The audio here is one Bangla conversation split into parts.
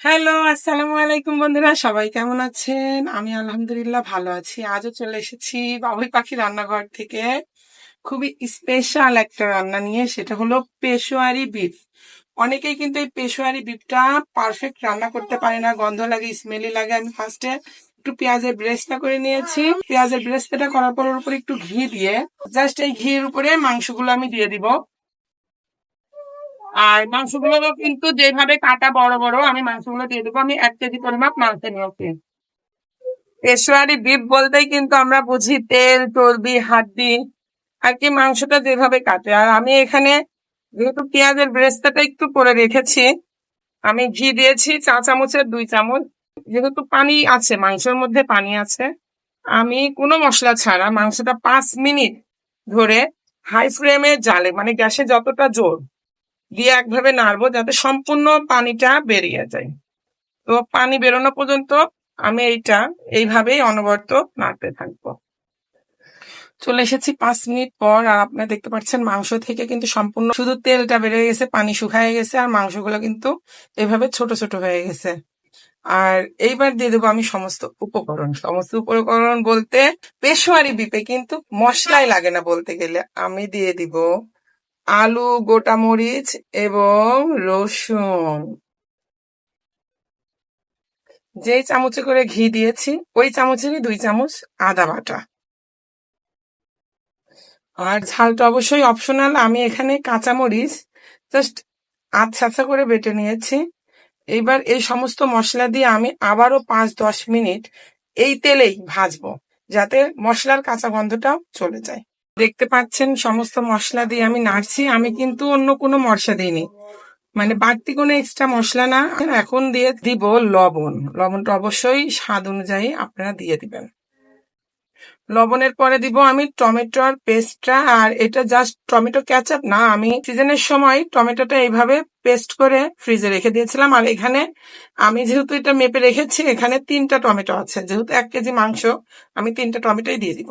হ্যালো, আসসালামু আলাইকুম বন্ধুরা, সবাই কেমন আছেন? আমি আলহামদুলিল্লাহ ভালো আছি। আজও চলে এসেছি বাবুই পাখি রান্নাঘর থেকে। খুবই স্পেশাল একটা রান্না নিয়ে, সেটা হলো পেশোয়ারি বিফ অনেকেই কিন্তু এই পেশোয়ারি বিফটা পারফেক্ট রান্না করতে পারে না, গন্ধ লাগে স্মেলি লাগে। আমি ফার্স্টে একটু পেঁয়াজের ব্রেস্তা করে নিয়েছি। পেঁয়াজের ব্রেস্তাটা করার পর ওর উপরে একটু ঘি দিয়ে জাস্ট এই ঘির উপরে মাংসগুলো আমি দিয়ে দিব। আর মাংসগুলো কিন্তু যেভাবে কাটা বড় বড়, আমি মাংসগুলো দিয়ে দেবো। আমি এক কেজি পরিমাপ মাংস নিয়েছি পেশোয়ারি বিফ বলতেই কিন্তু আমরা বুঝি তেল, চর্বি, হাড্ডি, আর কি মাংসটা যেভাবে কাটে। আর আমি এখানে যেহেতু পেঁয়াজের ব্রেস্তাটা একটু করে রেখেছি, আমি ঘি দিয়েছি চা চামচের দুই চামচ। যেহেতু পানি আছে, মাংসের মধ্যে পানি আছে, আমি কোনো মশলা ছাড়া মাংসটা পাঁচ মিনিট ধরে হাই ফ্লেমে জালে মানে গ্যাসে যতটা জোর। দিয়ে একভাবে নাড়বো যাতে সম্পূর্ণ পানিটা বেরিয়ে যায়। তো পানি বেরোনো পর্যন্ত আমি এইটা এইভাবেই অনবরত নাড়তে থাকব। চলে এসেছি পাঁচ মিনিট পর আর আপনারা দেখতে পাচ্ছেন মাংস থেকে কিন্তু সম্পূর্ণ শুধু তেলটা বেড়ে গেছে, পানি শুকায় গেছে আর মাংসগুলো কিন্তু এভাবে ছোট ছোট হয়ে গেছে। আর এইবার দিয়ে দেবো আমি সমস্ত উপকরণ। সমস্ত উপকরণ বলতে পেশোয়ারি বিপে কিন্তু মশলাই লাগে না বলতে গেলে। আমি দিয়ে দিব আলু, গোটা মরিচ এবং রসুন। যেই চামচে করে ঘি দিয়েছি, ওই চামচেরই দুই চামচ আদা বাটা। আর ঝালটা অবশ্যই অপশনাল আমি এখানে কাঁচামরিচ জাস্ট আচ্ছা আচ্ছা করে বেটে নিয়েছি। এবার এই সমস্ত মশলা দিয়ে আমি আবারও পাঁচ দশ মিনিট এই তেলেই ভাজবো, যাতে মশলার কাঁচা গন্ধটাও চলে যায়। দেখতে পাচ্ছেন, সমস্ত মশলা দিয়ে আমি নাড়ছি। আমি কিন্তু অন্য কোনো মশলা দিইনি। মানে বাড়তি কোনো এক্সট্রা মশলা না। এখন দিয়ে দিব লবণ। লবণটা অবশ্যই স্বাদ অনুযায়ী আপনারা দিয়ে দিবেন। লবণের পরে দিব আমি টমেটোর পেস্টটা। আর এটা জাস্ট টমেটো ক্যাচআপ না, আমি সিজনের সময় টমেটোটা এইভাবে পেস্ট করে ফ্রিজে রেখে দিয়েছিলাম। আর এখানে আমি যেহেতু এটা মেপে রেখেছি, এখানে তিনটা টমেটো আছে। যেহেতু এক কেজি মাংস, আমি তিনটা টমেটোই দিয়ে দিব।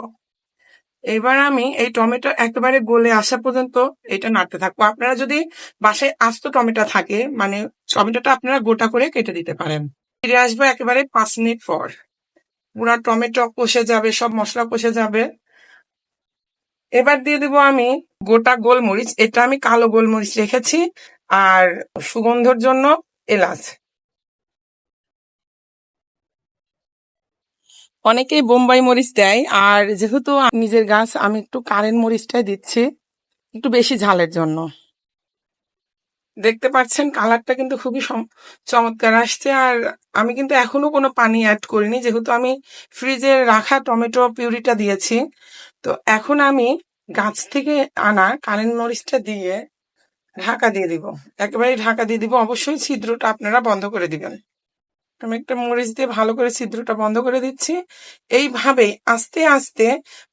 এবার আমি এই টমেটো একেবারে গলে আসা পর্যন্ত এটা নাড়তে থাকব। আপনারা যদি বাসায় আস্ত টমেটো থাকে মানে টমেটোটা আপনারা গোটা করে কেটে দিতে পারেন। ফিরে আসব একেবারে পাঁচ মিনিট পর। পুরা টমেটো কষে যাবে, সব মশলা কষে যাবে। এবার দিয়ে দিব আমি গোটা গোলমরিচ। এটা আমি কালো গোলমরিচ রেখেছি, আর সুগন্ধর জন্য এলাচ। অনেকেই বোম্বাই মরিচ দেয়, আর যেহেতু নিজের গাছ, আমি একটু কারেন্ট মরিচটাই দিচ্ছি, একটু বেশি ঝালের জন্য। দেখতে পাচ্ছেন, কালারটা কিন্তু খুবই চমৎকার আসছে, আর আমি কিন্তু এখনও কোনো পানি অ্যাড করিনি, যেহেতু আমি ফ্রিজে রাখা টমেটো পিউরিটা দিয়েছি। তো এখন আমি গাছ থেকে আনা কারেন্ট মরিচটা দিয়ে ঢাকা দিয়ে দিব। একেবারে ঢাকা দিয়ে দিব। অবশ্যই ছিদ্রটা আপনারা বন্ধ করে দিবেন। আমি একটা মরিচ দিয়ে ভালো করে ছিদ্রটা বন্ধ করে দিচ্ছি। এইভাবে আস্তে আস্তে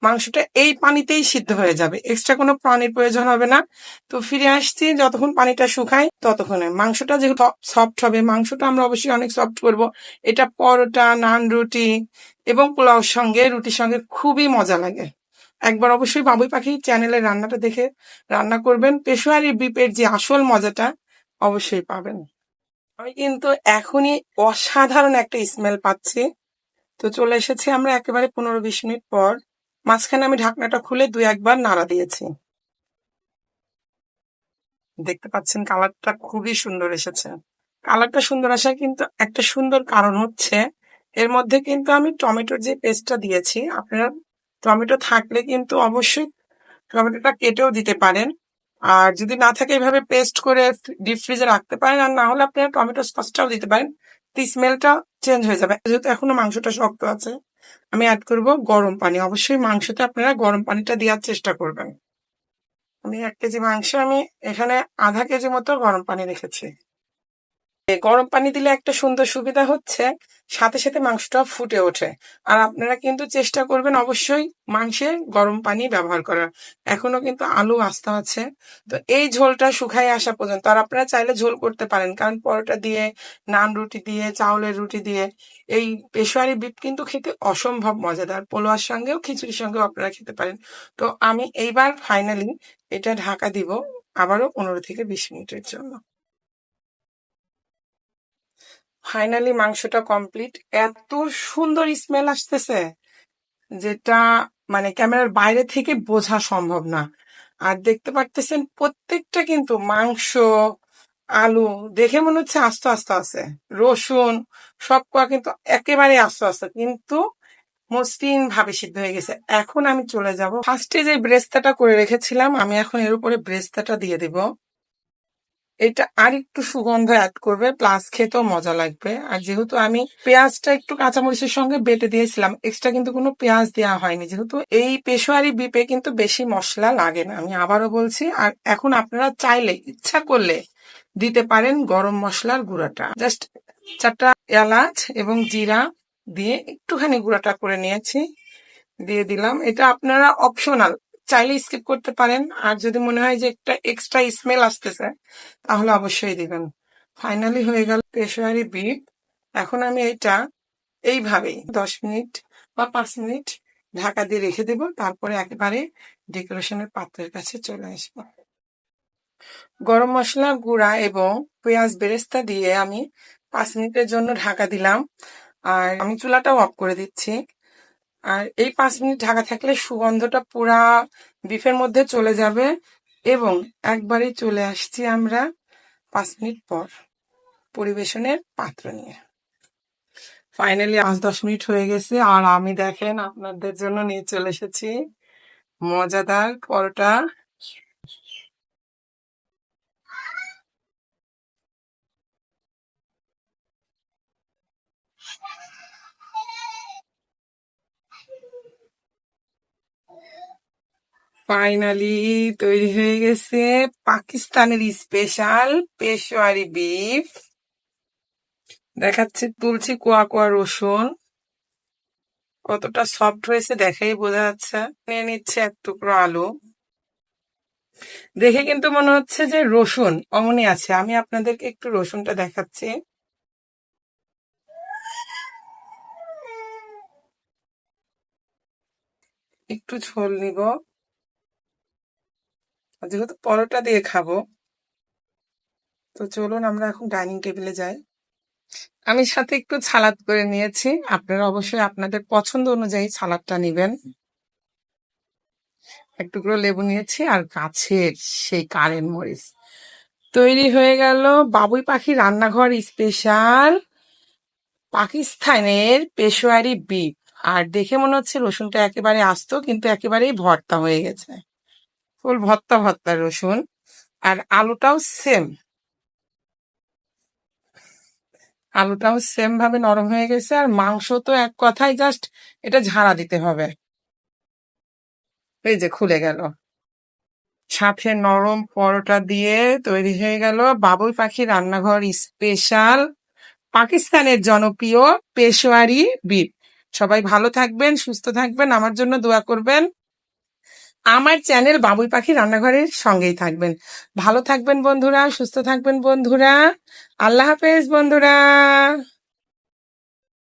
মাংসটা এই পানিতেই সিদ্ধ হয়ে যাবে। এক্সট্রা কোনো পানির প্রয়োজন হবে না। তো ফিরে আসছি, যতক্ষণ পানিটা শুকায় ততক্ষণে। মাংসটা যেহেতু সফট হবে, মাংসটা আমরা অবশ্যই অনেক সফট করব। এটা পরোটা, নান রুটি এবং পোলাওর সঙ্গে, রুটির সঙ্গে খুবই মজা লাগে। একবার অবশ্যই বাবুই পাখি চ্যানেলের রান্নাটা দেখে রান্না করবেন। পেশোয়ারি বিপের যে আসল মজাটা অবশ্যই পাবেন। আমি কিন্তু এখনই অসাধারণ একটা স্মেল পাচ্ছি। তো চলে এসেছি আমরা একেবারে পনেরো বিশ মিনিট পর। মাঝখানে আমি ঢাকনাটা খুলে দুই একবার নাড়া দিয়েছি। দেখতে পাচ্ছেন কালারটা খুবই সুন্দর এসেছে। কালারটা সুন্দর আসার কিন্তু একটা সুন্দর কারণ হচ্ছে, এর মধ্যে কিন্তু আমি টমেটোর যে পেস্টটা দিয়েছি, আপনারা টমেটো থাকলে কিন্তু অবশ্যই টমেটোটা কেটেও দিতে পারেন। আর যদি না থাকে এভাবে পেস্ট করে ডিপ ফ্রিজে রাখতে পারেন, আর না হলে আপনারা টমেটো সসটাও দিতে পারেন। স্মেলটা চেঞ্জ হয়ে যাবে। যেহেতু এখনও মাংসটা শক্ত আছে, আমি অ্যাড করব গরম পানি। অবশ্যই মাংসতে আপনারা গরম পানিটা দেওয়ার চেষ্টা করবেন। আমি এক কেজি মাংস, আমি এখানে আধা কেজি মতো গরম পানি রেখেছি। গরম পানি দিলে একটা সুন্দর সুবিধা হচ্ছে, সাথে সাথে মাংসটা ফুটে ওঠে। আর আপনারা কিন্তু চেষ্টা করবেন অবশ্যই মাংসে গরম পানি ব্যবহার করার। এখনও কিন্তু আলু আস্তা আছে। তো এই ঝোলটা শুকাই আসা পর্যন্ত, আর আপনারা চাইলে ঝোল করতে পারেন। কারণ পরোটা দিয়ে, নান রুটি দিয়ে, চাউলের রুটি দিয়ে, এই পেশোয়ারি বিপ কিন্তু খেতে অসম্ভব মজাদার। পোলোয়ার সঙ্গেও, খিচুড়ির সঙ্গেও আপনারা খেতে পারেন। তো আমি এইবার ফাইনালি এটা ঢাকা দিব আবারও পনেরো থেকে বিশ মিনিটের জন্য। ফাইনালি মাংসটা কমপ্লিট। এত সুন্দর স্মেল আসতেছে, যেটা মানে ক্যামেরার বাইরে থেকে বোঝা সম্ভব না। আর দেখতে পারতেছেন প্রত্যেকটা কিন্তু মাংস, আলু, দেখে মনে হচ্ছে আস্ত আস্ত আছে। রসুন, সব কোয়া কিন্তু একেবারে আস্ত আস্ত, কিন্তু মসৃণ ভাবে সিদ্ধ হয়ে গেছে। এখন আমি চলে যাব। ফার্স্টে যে ব্রেস্তাটা করে রেখেছিলাম, আমি এখন এর উপরে ব্রেস্তাটা দিয়ে দিব। এটা আর একটু সুগন্ধ অ্যাড করবে প্লাস খেতেও মজা লাগবে। আর যেহেতু আমি পেঁয়াজটা একটু কাঁচামরিচের সঙ্গে বেটে দিয়েছিলাম এক্সট্রা কিন্তু কোনো পেঁয়াজ দেওয়া হয়নি। যেহেতু এই পেশোয়ারি বিপে কিন্তু বেশি মশলা লাগে না, আমি আবারও বলছি। আর এখন আপনারা চাইলে, ইচ্ছা করলে দিতে পারেন গরম মশলার গুঁড়াটা। জাস্ট চারটা এলাচ এবং জিরা দিয়ে একটুখানি গুঁড়াটা করে নিয়েছি, দিয়ে দিলাম। এটা আপনারা অপশনাল চাইলে স্কিপ করতে পারেন। আর যদি মনে হয় যে একটা এক্সট্রা স্মেল আসতেছে, তাহলে অবশ্যই দিবেন। ফাইনালি হয়ে গেল পেশোয়ারি বিট এখন আমি এটা এইভাবেই দশ মিনিট বা পাঁচ মিনিট ঢাকা দিয়ে রেখে দেব। তারপরে একেবারে ডেকোরেশনের পাত্রের কাছে চলে আসব। গরম মশলা গুঁড়া এবং পেঁয়াজ বেরেস্তা দিয়ে আমি পাঁচ মিনিটের জন্য ঢাকা দিলাম। আর আমি চুলাটাও অফ করে দিচ্ছি। আর এই পাঁচ মিনিট ঢাকা থাকলে সুগন্ধটা পুরা বিফের মধ্যে চলে যাবে এবং একবারই চলে আসছি আমরা পাঁচ মিনিট পর পরিবেশনের পাত্র নিয়ে। ফাইনালি পাঁচ দশ মিনিট হয়ে গেছে আর আমি দেখেন আপনাদের জন্য নিয়ে চলে এসেছি। মজাদার পরোটা। ফাইনালি তৈরি হয়ে গেছে পাকিস্তানের স্পেশাল পেশোয়ারি বিফ দেখাচ্ছি, তুলছি কোয়া কোয়া রসুন। কতটা সফট হয়েছে দেখেই বোঝা যাচ্ছে। নিয়ে নিচ্ছে এক টুকরো আলু। দেখে কিন্তু মনে হচ্ছে যে রসুন অমনি আছে। আমি আপনাদেরকে একটু রসুনটা দেখাচ্ছি। একটু ঝোল নিব। যেহেতু পরোটা দিয়ে খাব, তো চলুন আমরা এখন ডাইনিং টেবিলে যাই। আমি সাথে একটু সালাদ করে নিয়েছি, আপনারা অবশ্যই আপনাদের পছন্দ অনুযায়ী সালাদটা নেবেন। এক টুকরো লেবু নিয়েছি আর গাছের সেই কারেন্ট মরিচ। তৈরি হয়ে গেল বাবুই পাখি রান্নাঘর স্পেশাল পাকিস্তানের পেশোয়ারি বিফ। আর দেখে মনে হচ্ছে রসুনটা একেবারে আসতো, কিন্তু একেবারেই ভর্তা হয়ে গেছে। ফুল, ভর্তা ভর্তা রসুন আর আলুটাও সেম আলুটাও সেম ভাবে নরম হয়ে গেছে আর মাংস তো এক কথায় জাস্ট এটা ঝাড়া দিতে হবে। এই যে খুলে গেল। সাথে নরম পরোটা দিয়ে তৈরি হয়ে গেল বাবুই পাখি রান্নাঘর স্পেশাল পাকিস্তানের জনপ্রিয় পেশোয়ারি বিপ সবাই ভালো থাকবেন, সুস্থ থাকবেন, আমার জন্য দোয়া করবেন। আমার চ্যানেল বাবুই পাখি রান্নাঘরের সঙ্গেই থাকবেন। ভালো থাকবেন বন্ধুরা, সুস্থ থাকবেন বন্ধুরা। আল্লাহ হাফেজ বন্ধুরা।